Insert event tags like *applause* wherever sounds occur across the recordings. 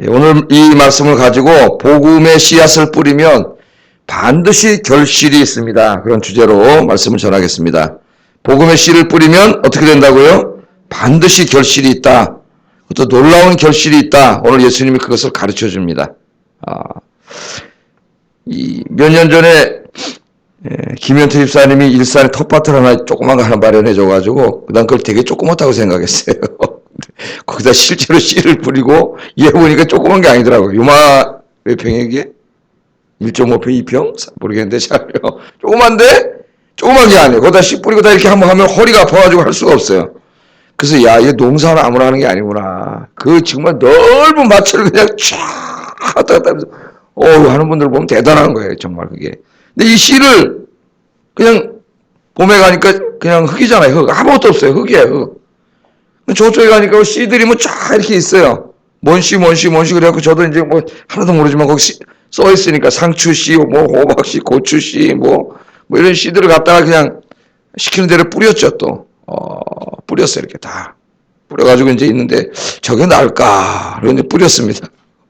예, 오늘 이 말씀을 가지고 복음의 씨앗을 뿌리면 반드시 결실이 있습니다. 그런 주제로 말씀을 전하겠습니다. 복음의 씨를 뿌리면 어떻게 된다고요? 반드시 결실이 있다. 또 놀라운 결실이 있다. 오늘 예수님이 그것을 가르쳐 줍니다. 아, 몇년 전에 예, 김현태 집사님이 일산에 텃밭을 하나 조그만 거 하나 마련해 줘가지고 난 그걸 되게 조그맣다고 생각했어요. *laughs* 근데 *laughs* 거기다 실제로 씨를 뿌리고 얘 보니까 조그만 게 아니더라고요. 요마 몇 평이게? 1.5평, 2평? 모르겠는데 잘요. 조그만데 조그만 게 아니에요. 거기다 씨 뿌리고 다 이렇게 한번 하면 허리가 아파가지고 할 수가 없어요. 그래서 야, 이게 농사는 아무나 하는 게 아니구나. 그 정말 넓은 밭을 그냥 쫙 왔다 갔다 하면서 어우 하는 분들 보면 대단한 거예요. 정말 그게. 근데 이 씨를 그냥 봄에 가니까 그냥 흙이잖아요. 흙. 아무것도 없어요. 흙이에요. 흙. 저쪽에 가니까 씨들이 뭐 쫙 이렇게 있어요. 뭔 씨, 뭔 씨, 뭔 씨. 그래갖고 저도 이제 뭐 하나도 모르지만 거기 씨- 써 있으니까 상추 씨, 뭐 호박 씨, 고추 씨, 뭐, 뭐 이런 씨들을 갖다가 그냥 시키는 대로 뿌렸죠 또. 어, 뿌렸어요. 이렇게 다. 뿌려가지고 이제 있는데 저게 날까? 그런데 뿌렸습니다.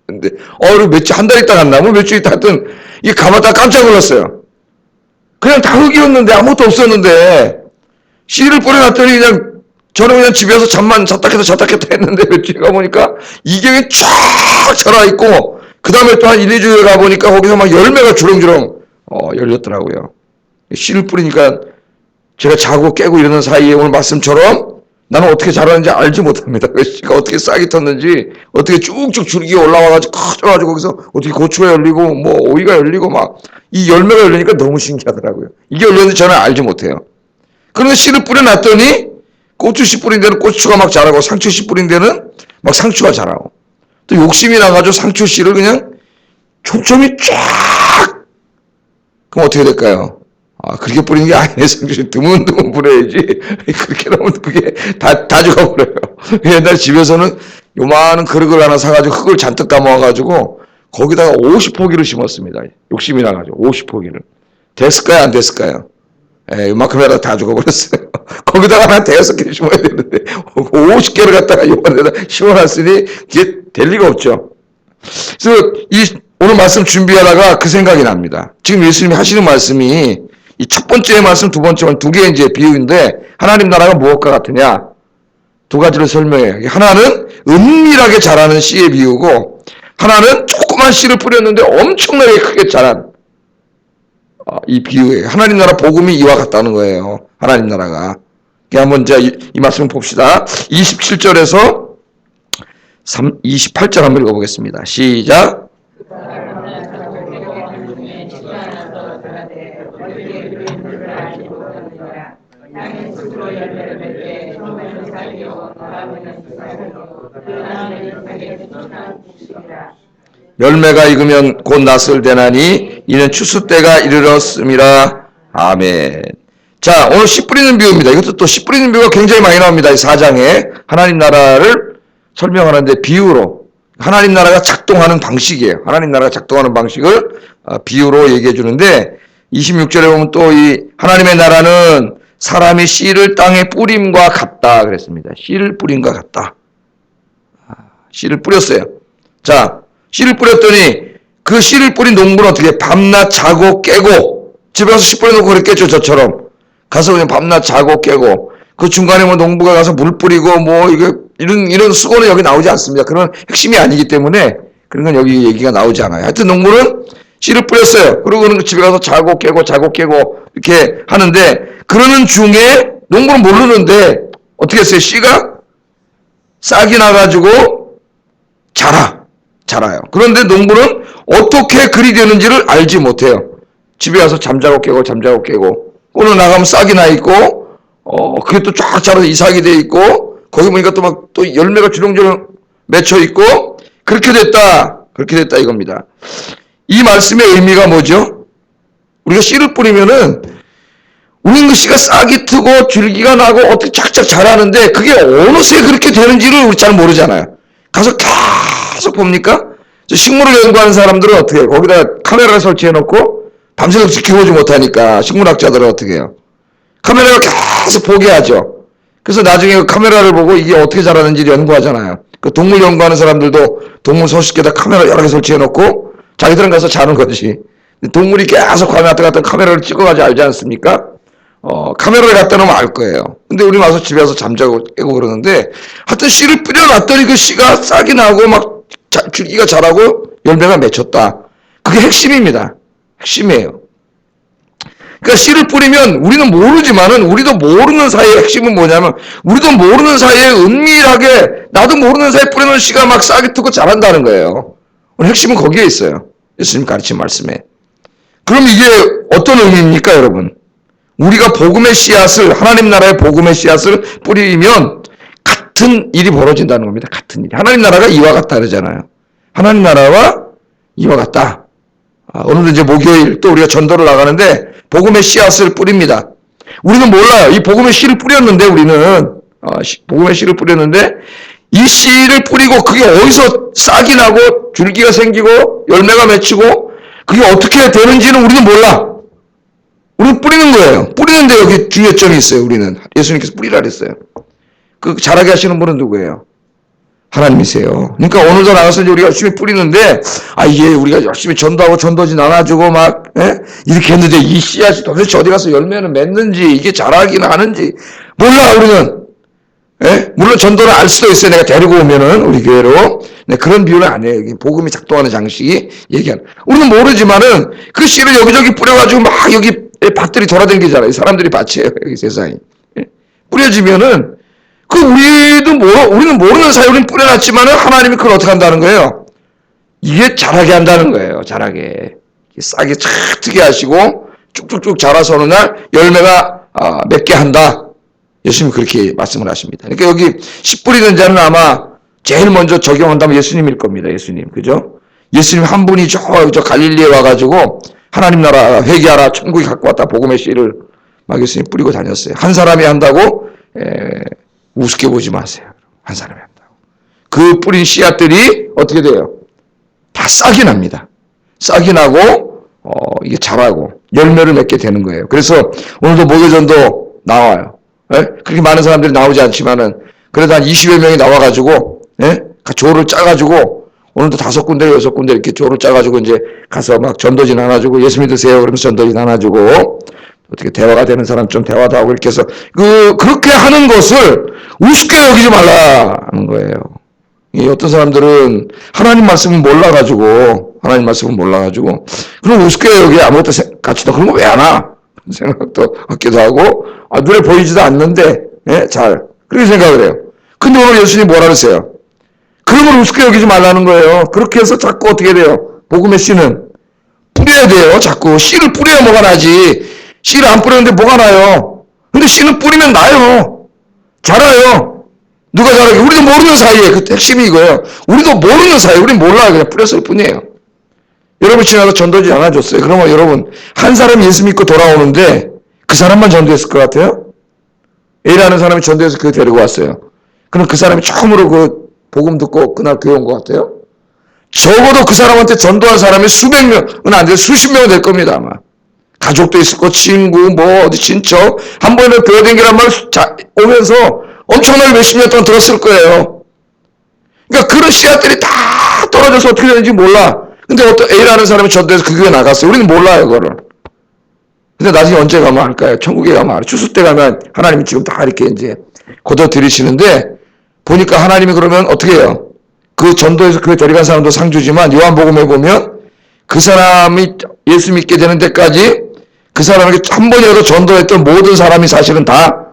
근데, 어, 그리고 며칠, 한달 있다 갔나? 뭐 며칠 있다 하여튼, 이게 가봤다 깜짝 놀랐어요. 그냥 다 흙이었는데 아무것도 없었는데, 씨를 뿌려놨더니 그냥 저는 그냥 집에서 잠만 잤다 깼다 잤다 깼다 했는데 며칠 가보니까 그냥 쫙 자라있고, 그 다음에 또 한 1, 2주에 가보니까 거기서 막 열매가 주렁주렁, 어, 열렸더라고요. 씨를 뿌리니까 제가 자고 깨고 이러는 사이에 오늘 말씀처럼 나는 어떻게 자라는지 알지 못합니다. *laughs* 그 씨가 어떻게 싹이 텄는지, 어떻게 쭉쭉 줄기가 올라와가지고 커져가지고 거기서 어떻게 고추가 열리고 뭐 오이가 열리고 막 이 열매가 열리니까 너무 신기하더라고요. 이게 열렸는지 저는 알지 못해요. 그런데 씨를 뿌려놨더니 고추씨 뿌린 데는 고추가 막 자라고 상추씨 뿌린 데는 막 상추가 자라고 또 욕심이 나가지고 상추씨를 그냥 촘촘히 쫙 그럼 어떻게 될까요? 아, 그렇게 뿌리는 게 아니네. 상추씨 드문드문 뿌려야지. *laughs* 그렇게 하면 그게 다, 다 죽어버려요. *laughs* 옛날 집에서는 요만한 그릇을 하나 사가지고 흙을 잔뜩 담아가지고 거기다가 50포기를 심었습니다. 욕심이 나가지고 50포기를. 됐을까요? 안 됐을까요? 예, 이만큼 해라 다 죽어버렸어요. *laughs* 거기다가 한 대여섯 개 심어야 되는데 50개를 갖다가 요만에다 심어놨으니 그게 될 리가 없죠. 그래서 이 오늘 말씀 준비하다가 그 생각이 납니다. 지금 예수님이 하시는 말씀이 이 첫 번째 말씀, 두 번째 말씀 두개 이제 비유인데 하나님 나라가 무엇과 같으냐? 두 가지를 설명해요. 하나는 은밀하게 자라는 씨의 비유고 하나는 조그만 씨를 뿌렸는데 엄청나게 크게 자란 어, 이 비유예요. 하나님 나라 복음이 이와 같다는 거예요. 하나님 나라가. 한번 자, 이, 이 말씀 봅시다. 27절에서 3, 28절 한번 읽어보겠습니다. 시작. 열매가 익으면 곧 낯을 대나니 이는 추수 때가 이르렀음이라. 아멘. 자, 오늘 씨 뿌리는 비유입니다. 이것도 또 씨 뿌리는 비유가 굉장히 많이 나옵니다. 이 4장에 하나님 나라를 설명하는데 비유로 하나님 나라가 작동하는 방식이에요. 하나님 나라가 작동하는 방식을 어, 비유로 얘기해 주는데 26절에 보면 또 이 하나님의 나라는 사람이 씨를 땅에 뿌림과 같다 그랬습니다. 씨를 뿌림과 같다. 아, 씨를 뿌렸어요. 자, 씨를 뿌렸더니 그 씨를 뿌린 농부는 어떻게 해? 밤낮 자고 깨고 집에 가서 씨 뿌려놓고 그랬겠죠 저처럼 가서 그냥 밤낮 자고 깨고 그 중간에 뭐 농부가 가서 물 뿌리고 뭐 이게 이런 이런 수고는 여기 나오지 않습니다. 그런 핵심이 아니기 때문에 그런 건 여기 얘기가 나오지 않아요. 하여튼 농부는 씨를 뿌렸어요. 그러고는 집에 가서 자고 깨고 자고 깨고 이렇게 하는데 그러는 중에 농부는 모르는데 어떻게 했어요? 씨가 싹이 나가지고 자라. 자라요. 그런데 농부는 어떻게 그리 되는지를 알지 못해요. 집에 와서 잠자고 깨고 잠자고 깨고 오늘 나가면 싹이 나 있고 어 그게 또 쫙 자라서 이삭이 돼 있고 거기 보니까 또 막또 열매가 주렁주렁 맺혀 있고 그렇게 됐다. 그렇게 됐다 이겁니다. 이 말씀의 의미가 뭐죠? 우리가 씨를 뿌리면은 우리는 그 씨가 싹이 트고 줄기가 나고 어떻게 착착 자라는데 그게 어느새 그렇게 되는지를 우리 잘 모르잖아요. 가서 계속 봅니까? 저 식물을 연구하는 사람들은 어떻게 해요? 거기다 카메라를 설치해 놓고 밤새도록 지켜보지 못하니까 식물학자들은 어떻게 해요? 카메라가 계속 보게 하죠. 그래서 나중에 그 카메라를 보고 이게 어떻게 자라는지 연구하잖아요. 그 동물 연구하는 사람들도 동물 소식에다 카메라 여러 개 설치해 놓고 자기들은 가서 자는 거지. 동물이 계속 화면 왔다 갔다 카메라를 찍어가지고 알지 않습니까? 어, 카메라를 갖다 놓으면 알 거예요. 근데 우리 와서 집에 와서 잠자고 깨고 그러는데 하여튼 씨를 뿌려놨더니 그 씨가 싹이 나고 막 자- 줄기가 자라고 열매가 맺혔다. 그게 핵심입니다. 핵심이에요. 그러니까 씨를 뿌리면 우리는 모르지만은 우리도 모르는 사이의 핵심은 뭐냐면 우리도 모르는 사이에 은밀하게 나도 모르는 사이에 뿌리는 씨가 막 싹이 트고 자란다는 거예요. 오늘 핵심은 거기에 있어요. 예수님 가르친 말씀에. 그럼 이게 어떤 의미입니까, 여러분? 우리가 복음의 씨앗을 하나님 나라의 복음의 씨앗을 뿌리면 같은 일이 벌어진다는 겁니다. 같은 일. 하나님 나라가 이와 같다 그러잖아요. 하나님 나라와 이와 같다. 아, 오늘도 이제 목요일 또 우리가 전도를 나가는데 복음의 씨앗을 뿌립니다. 우리는 몰라요. 이 복음의 씨를 뿌렸는데 우리는 어, 씨- 복음의 씨를 뿌렸는데 이 씨를 뿌리고 그게 어디서 싹이 나고 줄기가 생기고 열매가 맺히고 그게 어떻게 되는지는 우리는 몰라. 우리는 뿌리는 거예요. 뿌리는데 여기 중요점이 있어요. 우리는 예수님께서 뿌리라 그랬어요. 그 자라게 하시는 분은 누구예요? 하나님이세요. 그러니까 오늘도 나가서 이제 우리가 열심히 뿌리는데 아 이게 우리가 열심히 전도하고 전도지 나눠주고 막 예? 이렇게 했는데 이 씨앗이 도대체 어디 가서 열매는 맺는지 이게 자라긴 하는지 몰라 우리는 예? 물론 전도를 알 수도 있어요. 내가 데리고 오면은 우리 교회로 네, 그런 비유는. 여기 복음이 작동하는 장식이 얘기하는. 우리는 모르지만은 그 씨를 여기저기 뿌려가지고 막 여기 밭들이 돌아다니잖아요. 사람들이 밭이에요. 여기 세상이 예? 뿌려지면은 그 우리도 모르 우리는 모르는 사이 우리는 뿌려놨지만은 하나님이 그걸 어떻게 한다는 거예요? 이게 자라게 한다는 거예요. 자라게 싹이 착 트게 하시고 쭉쭉쭉 자라서 어느 날 열매가 아, 맺게 한다. 예수님이 그렇게 말씀을 하십니다. 그러니까 여기 씨 뿌리는 자는 아마 제일 먼저 적용한다면 예수님일 겁니다. 예수님. 그죠? 예수님 한 분이 저, 저 갈릴리에 와가지고 하나님 나라 회개하라 천국이 갖고 왔다 복음의 씨를 막 예수님 뿌리고 다녔어요. 한 사람이 한다고 에, 우습게 보지 마세요. 한 사람이 한다고. 그 뿌린 씨앗들이 어떻게 돼요? 다 싹이 납니다. 싹이 나고 어, 이게 자라고 열매를 맺게 되는 거예요. 그래서 오늘도 목요전도 나와요. 예? 그렇게 많은 사람들이 나오지 않지만은 그래도 한 20여 명이 나와가지고 예? 조를 짜가지고 오늘도 다섯 군데 여섯 군데 이렇게 조를 짜가지고 이제 가서 막 전도 지 나눠주고 예수 믿으세요 그러면서 전도 지 나눠주고 어떻게 대화가 되는 사람 좀 대화도 하고 이렇게 해서 그 그렇게 하는 것을 우습게 여기지 말라는 거예요. 이 어떤 사람들은 하나님 말씀을 몰라가지고 하나님 말씀을 몰라가지고 그럼 우습게 여기 아무것도 생- 가치도 그런 거 왜? 그런 생각도 갖기도 하고 아, 눈에 보이지도 않는데 예, 잘 그렇게 생각을 해요. 근데 오늘 예수님이 뭐라 그랬어요? 그런 걸 우습게 여기지 말라는 거예요. 그렇게 해서 자꾸 어떻게 돼요? 복음의 씨는 뿌려야 돼요. 자꾸 씨를 뿌려야 뭐가 나지. 씨를 안 뿌렸는데 뭐가 나요? 근데 씨는 뿌리면 나요. 자라요. 누가 자라게? 우리도 모르는 사이에 그 핵심이 이거예요. 우리도 모르는 사이에 우리 몰라요. 그냥 뿌렸을 뿐이에요. 여러분 지나가 전도지 않아줬어요. 그러면 여러분 한 사람이 예수 믿고 돌아오는데 그 사람만 전도했을 것 같아요? A라는 사람이 전도해서 그 데리고 왔어요. 그럼 그 사람이 처음으로 그 복음 듣고 그날 교회 온 것 같아요? 적어도 그 사람한테 전도한 사람이 수백 명은 안 돼요. 수십 명은 될 겁니다, 아마. 가족도 있을 거, 친구, 뭐, 어디 친척. 한 번에 교회 댕기란 말 자, 오면서 엄청나게 몇십 년 동안 들었을 거예요. 그러니까 그런 씨앗들이 다 떨어져서 어떻게 되는지 몰라. 근데 어떤 A라는 사람이 전도해서 그 교회 나갔어요. 우리는 몰라요, 그거를. 근데 나중에 언제 가면 알까요? 천국에 가면 알아요. 추수 때 가면 하나님이 지금 다 이렇게 이제 걷어 들이시는데 보니까 하나님이 그러면 어떻게 해요? 그 전도에서 교회 데려간 사람도 상주지만 요한복음에 보면 그 사람이 예수 믿게 되는 데까지 그 사람에게 한 번이라도 전도했던 모든 사람이 사실은 다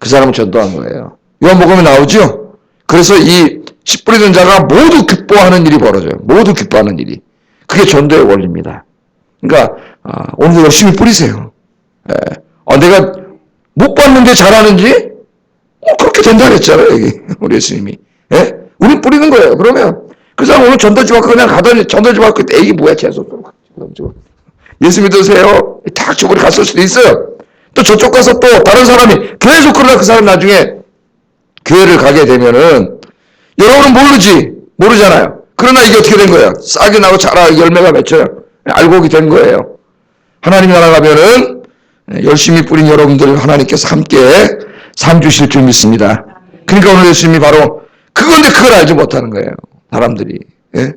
그 사람을 전도한 거예요. 요한복음에 나오죠? 그래서 이 씨 뿌리는 자가 모두 기뻐하는 일이 벌어져요. 모두 기뻐하는 일이. 그게 전도의 원리입니다. 그러니까 아, 오늘도 열심히 뿌리세요. 예. 어, 내가 못 봤는데 잘하는지 어, 그렇게 된다 그랬잖아요 여기 *laughs* 우리 예수님이. 예? 우리 뿌리는 거예요. 그러면 그 사람 오늘 전도지 받고 그냥 가더니 전도지 받고 에이 뭐야 재수 좀 예수 믿으세요. 탁 저번에 갔을 수도 있어요. 또 저쪽 가서 또 다른 사람이 계속 그러다 그 사람 나중에 교회를 가게 되면은 여러분은 모르지 모르잖아요. 그러나 이게 어떻게 된 거예요? 싹이 나고 자라 열매가 맺혀요. 오게 된 거예요. 하나님 나라 가면은 열심히 뿌린 여러분들 하나님께서 함께 상 주실 줄 믿습니다. 그러니까 오늘 예수님이 바로 그건데 그걸 알지 못하는 거예요. 사람들이. 예?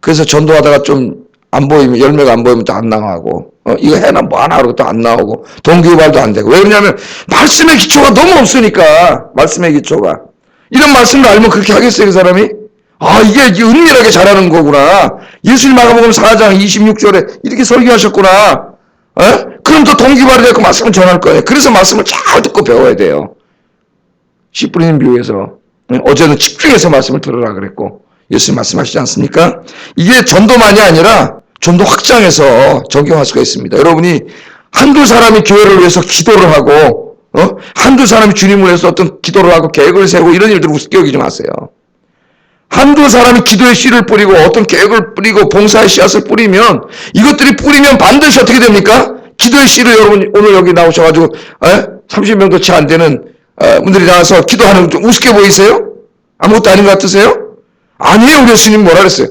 그래서 전도하다가 좀 안 보이면, 열매가 안 보이면 또 안 나가고, 어, 이거 해나 뭐 하나 그러고 또 안 나오고, 동기유발도 안 되고. 왜 그러냐면, 말씀의 기초가 너무 없으니까, 말씀의 기초가. 이런 말씀을 알면 그렇게 하겠어요, 그 사람이? 아, 이게, 은밀하게 잘하는 거구나. 예수님 마가복음 4장 26절에 이렇게 설교하셨구나. 어? 그럼 또 동기발이 되고 말씀을 전할 거예요. 그래서 말씀을 잘 듣고 배워야 돼요. 씨 뿌리는 비유에서. 어제는 집중해서 말씀을 들으라 그랬고, 예수님 말씀하시지 않습니까? 이게 전도만이 아니라 좀 더 확장해서 적용할 수가 있습니다. 여러분이 한두 사람이 교회를 위해서 기도를 하고, 어? 한두 사람이 주님을 위해서 어떤 기도를 하고 계획을 세우고 이런 일들을 우습게 여기지 마세요. 한두 사람이 기도의 씨를 뿌리고 어떤 계획을 뿌리고 봉사의 씨앗을 뿌리면 이것들이 뿌리면 반드시 어떻게 됩니까? 기도의 씨를 여러분 오늘 여기 나오셔가지고 에? 30명도 채 안 되는 어, 분들이 나와서 기도하는 좀 우습게 보이세요? 아무것도 아닌 것 같으세요? 아니에요. 우리 예수님 뭐라 그랬어요?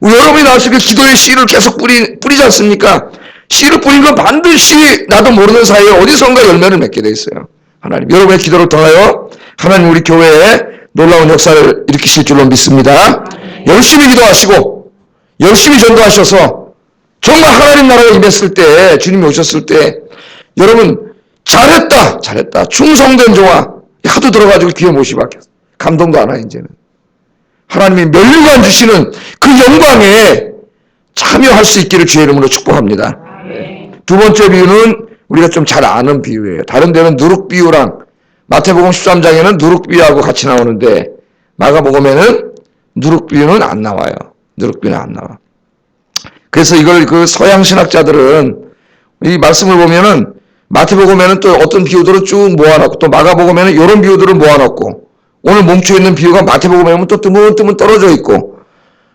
우리 여러분이 나와서 그 기도의 씨를 계속 뿌리, 뿌리지 않습니까? 씨를 뿌리면 반드시 나도 모르는 사이에 어디선가 열매를 맺게 돼 있어요. 하나님, 여러분의 기도를 통하여 하나님 우리 교회에 놀라운 역사를 일으키실 줄로 믿습니다. 열심히 기도하시고 열심히 전도하셔서 정말 하나님 나라가 임했을 때 주님이 오셨을 때 여러분 잘했다 잘했다 충성된 종아 하도 들어가지고 귀에 못이 박혔어 감동도 안 와 이제는 하나님이 멸류관 주시는 그 영광에 참여할 수 있기를 주의 이름으로 축복합니다. 두 번째 비유는 우리가 좀 잘 아는 비유예요. 다른 데는 누룩 비유랑 마태복음 13장에는 누룩 비유하고 같이 나오는데 마가복음에는 누룩 비유는 안 나와요. 누룩 비유는 안 나와. 그래서 이걸 그 서양 신학자들은 이 말씀을 보면은 마태복음에는 또 어떤 비유들을 쭉 모아놓고 또 마가복음에는 이런 비유들을 모아놓고 오늘 멈춰 있는 비유가 마태복음에 보면 또 뜨문뜨문 떨어져 있고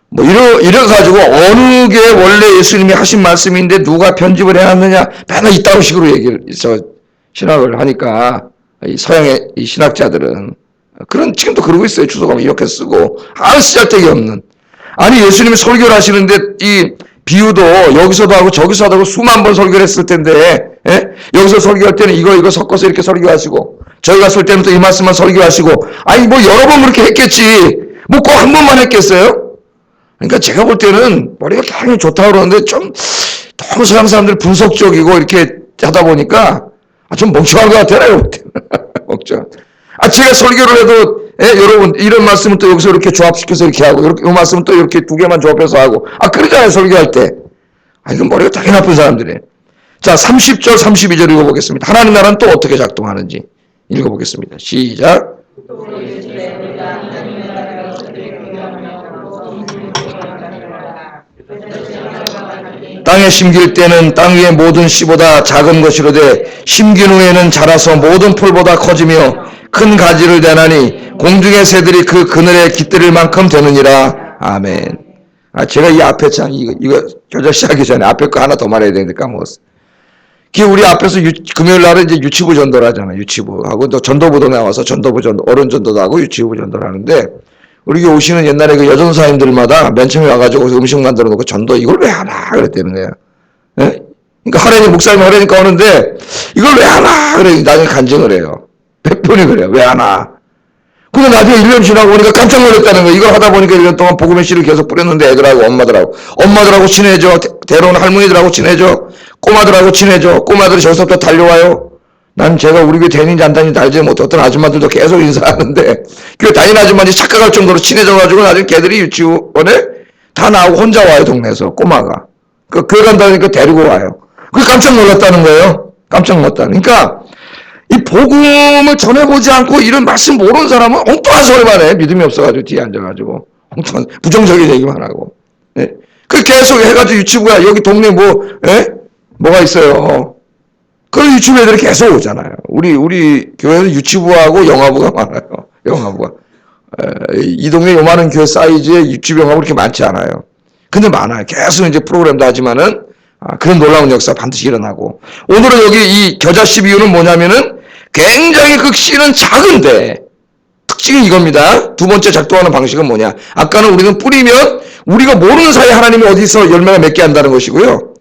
뭐 이러 이래 가지고 어느 게 원래 예수님이 하신 말씀인데 누가 편집을 해놨느냐? 맨날 이따로 식으로 얘기를 저 신학을 하니까 이 서양의 이 신학자들은 그런 지금도 그러고 있어요. 주소가 이렇게 쓰고. 아무 쓰잘데기 없는. 아니 예수님이 설교를 하시는데 이 비유도 여기서도 하고 저기서도 하고 수만 번 설교를 했을 텐데 예? 여기서 설교할 때는 이거 이거 섞어서 이렇게 설교하시고 저희 갔을 또이 말씀만 설교하시고 아니 뭐 여러 번 그렇게 했겠지 뭐 꼭 한 번만 했겠어요? 그러니까 제가 볼 때는 머리가 굉장히 좋다고 그러는데 좀 너무 서양 사람들 분석적이고 이렇게 하다 보니까 아, 좀 멍청한 것 같아요. *laughs* 멍청. 아 제가 설교를 해도 예, 여러분 이런 말씀은 또 여기서 이렇게 조합시켜서 이렇게 하고 이렇게 이 말씀은 또 이렇게 두 개만 조합해서 하고 아 그러잖아요 설교할 때. 아 이건 머리가 되게 나쁜 사람들이에요. 자 30절 32절 읽어보겠습니다. 하나님 나라는 또 어떻게 작동하는지 읽어보겠습니다. 시작. 땅에 심길 때는 땅 위의 모든 씨보다 작은 것이로되 심긴 후에는 자라서 모든 풀보다 커지며 큰 가지를 대나니 공중의 새들이 그 그늘에 깃들일 만큼 되느니라. 아멘. 아, 제가 이 앞에 참, 이거, 이거 교절 시작하기 전에 앞에 거 하나 더 말해야 되는데 까먹었어. 그 우리 앞에서 유, 금요일 날은 이제 유치부 전도를 하잖아요. 유치부하고 또 전도부도 나와서 전도부 전도, 어른 전도도 하고 유치부 전도를 하는데 우리 교 오시는 옛날에 그 여전사님들마다 맨 처음에 와가지고 음식 만들어 놓고 전도 이걸 왜 하나 그랬다는 거예요. 예? 그러니까 하래니 목사님 하래니까 오는데 이걸 왜 하나 그래 나중에 간증을 해요. *laughs* 백분이 그래요. 왜 하나? 근데 나중에 1년 지나고 보니까 깜짝 놀랐다는 거예요. 이걸 하다 보니까 1년 동안 복음의 씨를 계속 뿌렸는데 애들하고 엄마들하고. 엄마들하고 친해져. 대로는 할머니들하고 친해져. 꼬마들하고 친해져. 꼬마들이 저기서부터 달려와요. 난 제가 우리 교회 다니는지 안 다니는지 알지 어떤 아줌마들도 계속 인사하는데 교회 다니는 아줌마들이 착각할 정도로 친해져가지고 나중에 걔들이 유치원에 다 나오고 혼자 와요 동네에서. 꼬마가. 그 교회 간다니까 데리고 와요. 그 깜짝 놀랐다는 거예요. 깜짝 놀랐다 그러니까 이 복음을 전해보지 않고 이런 말씀 모르는 사람은 엉뚱한 소리만 해 믿음이 없어가지고 뒤에 앉아가지고 엉뚱한 부정적인 얘기만 하고 예? 그 계속 해가지고 유치부가 여기 동네 뭐 예? 뭐가 있어요 그 유치부 애들이 계속 오잖아요. 우리, 우리 교회는 유치부하고 영화부가 많아요. *laughs* 영화부가. 에, 이 동네 요만한 교회 사이즈의 유치부 영화부 그렇게 많지 않아요. 근데 많아요. 계속 이제 프로그램도 하지만은, 아, 그런 놀라운 역사 반드시 일어나고. 오늘은 여기 이 겨자 씨 비유는 뭐냐면은 굉장히 그 씨는 작은데, 특징이 이겁니다. 두 번째 작동하는 방식은 뭐냐. 아까는 우리는 뿌리면 우리가 모르는 사이에 하나님이 어디서 열매가 맺게 한다는 것이고요.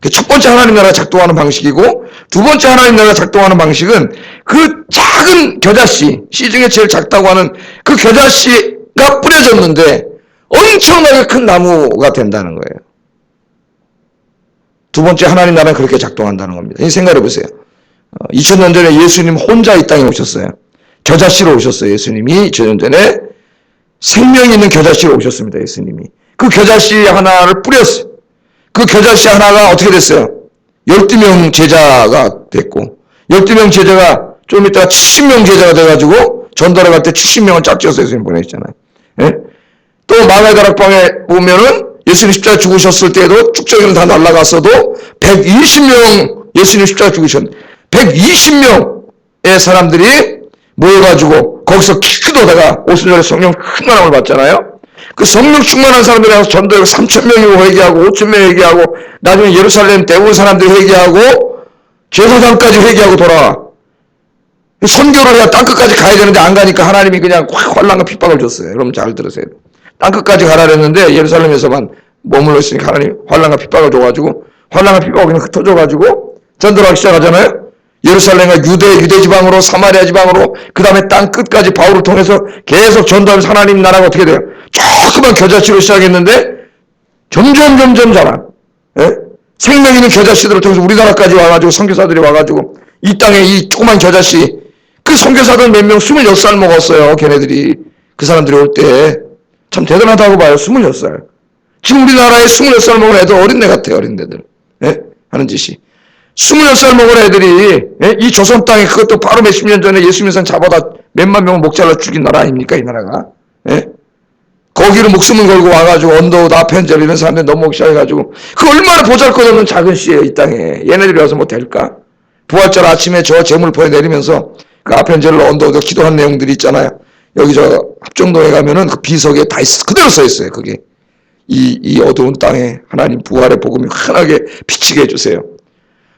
그첫 번째 하나님 나라가 작동하는 방식이고 두 번째 하나님 나라가 작동하는 방식은 그 작은 겨자씨 시중에 제일 작다고 하는 그 겨자씨가 뿌려졌는데 엄청나게 큰 나무가 된다는 거예요. 두 번째 하나님 나라는 그렇게 작동한다는 겁니다. 이 생각해 보세요. 2000년 전에 예수님 혼자 이 땅에 오셨어요. 겨자씨로 오셨어요. 예수님이 2000년 전에 생명 있는 겨자씨로 오셨습니다. 예수님이. 그 겨자씨 하나를 뿌렸어요. 그 겨자씨 하나가 어떻게 됐어요? 12명 제자가 됐고 12명 제자가 좀 이따가 70명 제자가 돼가지고 전달을 갈때 70명은 짝지어서 예수님 보내셨잖아요. 예? 또 마가다락방에 보면은 예수님 십자가 죽으셨을 때도 축적에는 다 날아갔어도 120명 예수님 십자가 죽으셨는데 120명의 사람들이 모여가지고 거기서 기도다가 오순절에 성령 충만함을 받잖아요. 그 성령 충만한 사람들이 와서 전도하고 3천 명이 회개하고 5천 명이 회개하고 나중에 예루살렘 대부분 사람들이 회개하고 제사장까지 회개하고 돌아와. 선교를 해야 땅끝까지 가야 되는데 안 가니까 하나님이 그냥 확 환란과 핍박을 줬어요. 여러분 잘 들으세요. 땅끝까지 가라 그랬는데 예루살렘에서만 머물러 있으니까 하나님 환란과 핍박을 줘가지고 환란과 핍박을 그냥 흩어져가지고 전도를 하기 시작하잖아요. 예루살렘과 유대, 유대 지방으로 사마리아 지방으로 그 다음에 땅 끝까지 바울을 통해서 계속 전도하면서 하나님 나라가 어떻게 돼요? 조그만 겨자씨로 시작했는데 점점 점점 자라. 예? 생명 있는 겨자씨들을 통해서 우리나라까지 와가지고 선교사들이 와가지고 이 땅에 이 조그만 겨자씨 그 선교사들 몇 명 26살 먹었어요. 걔네들이 그 사람들이 올 때 참 대단하다고 봐요. 26살. 지금 우리나라에 26살 먹은 애들 어린애 같아요. 어린애들. 예? 하는 짓이. 26살 먹은 애들이 예? 이 조선 땅에 그것도 바로 몇십 년 전에 예수 믿는 잡아다 몇만 명을 목 잘라 죽인 나라 아닙니까? 이 나라가. 예? 거기를 목숨을 걸고 와가지고 언더우드 아펜젤 이런 사람들 넘어오기 시작해가지고 그 얼마나 보잘것없는 작은 씨예요 이 땅에 얘네들이 와서 뭐 될까? 부활절 아침에 저 재물포에 내리면서 그 아펜젤로 언더우드 기도한 내용들이 있잖아요. 여기 저 합정동에 가면은 그 비석에 다 있, 그대로 써 있어요. 그게 이, 이 어두운 땅에 하나님 부활의 복음이 환하게 비치게 해주세요.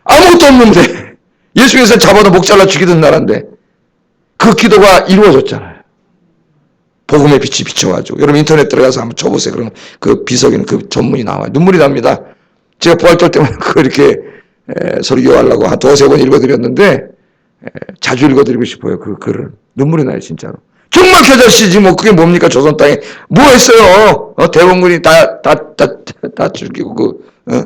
아무것도 없는데 예수께서 잡아도 목 잘라 죽이던 나라인데 그 기도가 이루어졌잖아요. 복음의 빛이 비춰가지고 여러분 인터넷 들어가서 한번 쳐보세요. 그럼 그 비석에는 그 전문이 나와요. 눈물이 납니다. 제가 부활절 때문에 *laughs* 그거 이렇게 에, 설교하려고 한 두세 번 읽어드렸는데 에, 자주 읽어드리고 싶어요. 그 글을 눈물이 나요 진짜로. 정말 겨자씨지 뭐 그게 뭡니까 조선 땅에 뭐 했어요? 어, 대원군이 다 다 다 다 죽이고 그 어?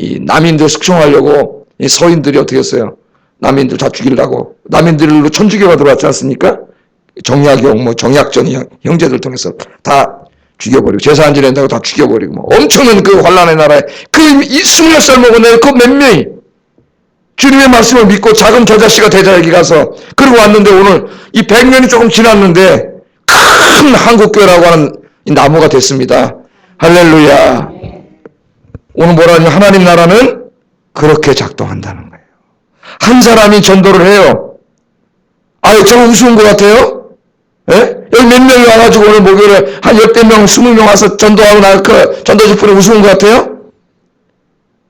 이 남인들 숙청하려고 이 서인들이 어떻게 했어요? 남인들 다 죽이려고 남인들로 천주교가 들어왔지 않습니까? 정약용 뭐 정약전 형- 형제들 통해서 다 죽여버리고 제사 지낸다고 다 죽여버리고 뭐 엄청난 그 환란의 나라에 그 스물몇 살 먹은 애 그 몇 명이 주님의 말씀을 믿고 작은 겨자씨가 대자에게 가서 그리고 왔는데 오늘 이 100년이 조금 지났는데 큰 한국교회라고 하는 이 나무가 됐습니다. 할렐루야. 오늘 뭐라냐 하나님 나라는 그렇게 작동한다는 거예요. 한 사람이 전도를 해요. 아유 저 우스운 것 같아요. 예? 여기 몇 명이 와가지고 오늘 목요일에 한 열댓 명, 스무 명 와서 전도하고 나그 뿌리 우스운 것 같아요?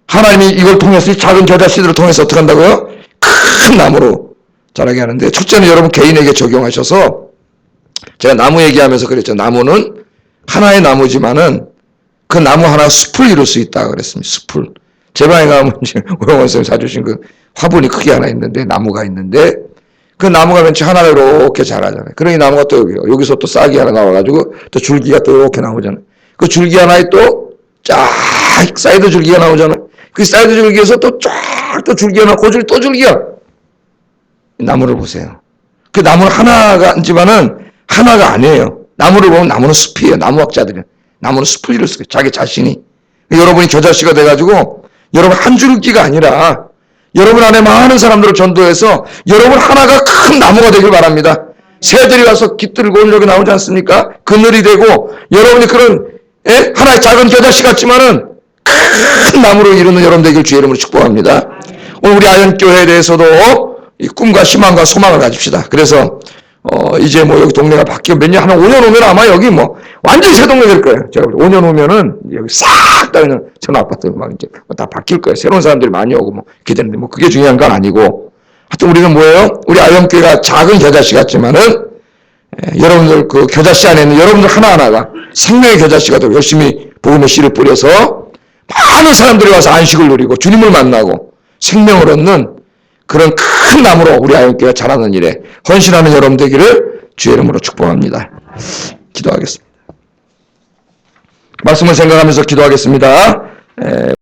하나님이 이걸 통해서 이 작은 겨자 씨들을 통해서 어떻게 한다고요? 큰 나무로 자라게 하는데 첫째는 여러분 개인에게 적용하셔서 제가 나무 얘기하면서 그랬죠. 나무는 하나의 나무지만은 그 나무 하나 숲을 이룰 수 있다 그랬습니다. 숲을. 제 방에 가면 오영원 선생님 사주신 그 화분이 크게 하나 있는데 나무가 있는데 그 나무가 왠지 하나 이렇게 자라잖아요. 그러니 나무가 또 여기, 여기서 또 싹이 하나 나와가지고 또 줄기가 또 이렇게 나오잖아요. 그 줄기 하나에 또 쫙 사이드 줄기가 나오잖아요. 그 사이드 줄기에서 또 쫙 또 줄기가 나고 그 줄기 또 줄기야. 이 나무를 보세요. 그 나무는 하나가 아니지만은 하나가 아니에요. 나무를 보면 나무는 숲이에요. 나무학자들은. 나무는 수 있어요. 자기 자신이. 여러분이 겨자씨가 돼가지고 여러분 한 줄기가 아니라 여러분 안에 많은 사람들을 전도해서 여러분 하나가 큰 나무가 되길 바랍니다. 새들이 와서 깃들고 여기 나오지 않습니까? 그늘이 되고 여러분이 그런 예? 하나의 작은 겨자씨 같지만은 큰 나무로 이루는 여러분 되길 주의 이름으로 축복합니다. 오늘 우리 아현교회에 대해서도 이 꿈과 희망과 소망을 가집시다. 그래서 어 이제 뭐 여기 동네가 바뀌어 몇 년, 한 5년 오면 아마 여기 뭐 완전히 새 동네 될 거예요. 제가 볼때 5년 오면은 여기 싹 다 그냥 전 아파트 막 이제 다 바뀔 거예요. 새로운 사람들이 많이 오고 뭐 기대는데 뭐 그게 중요한 건 아니고 하여튼 우리는 뭐예요? 우리 아현교회가 작은 겨자씨 같지만은 예, 여러분들 그 겨자씨 안에 있는 여러분들 하나하나가 생명의 겨자씨가 되고 열심히 복음의 씨를 뿌려서 많은 사람들이 와서 안식을 누리고 주님을 만나고 생명을 얻는 그런 큰 나무로 우리 아이교회가 자라는 일에 헌신하는 여러분 되기를 주의 이름으로 축복합니다. 기도하겠습니다. 말씀을 생각하면서 기도하겠습니다. 에,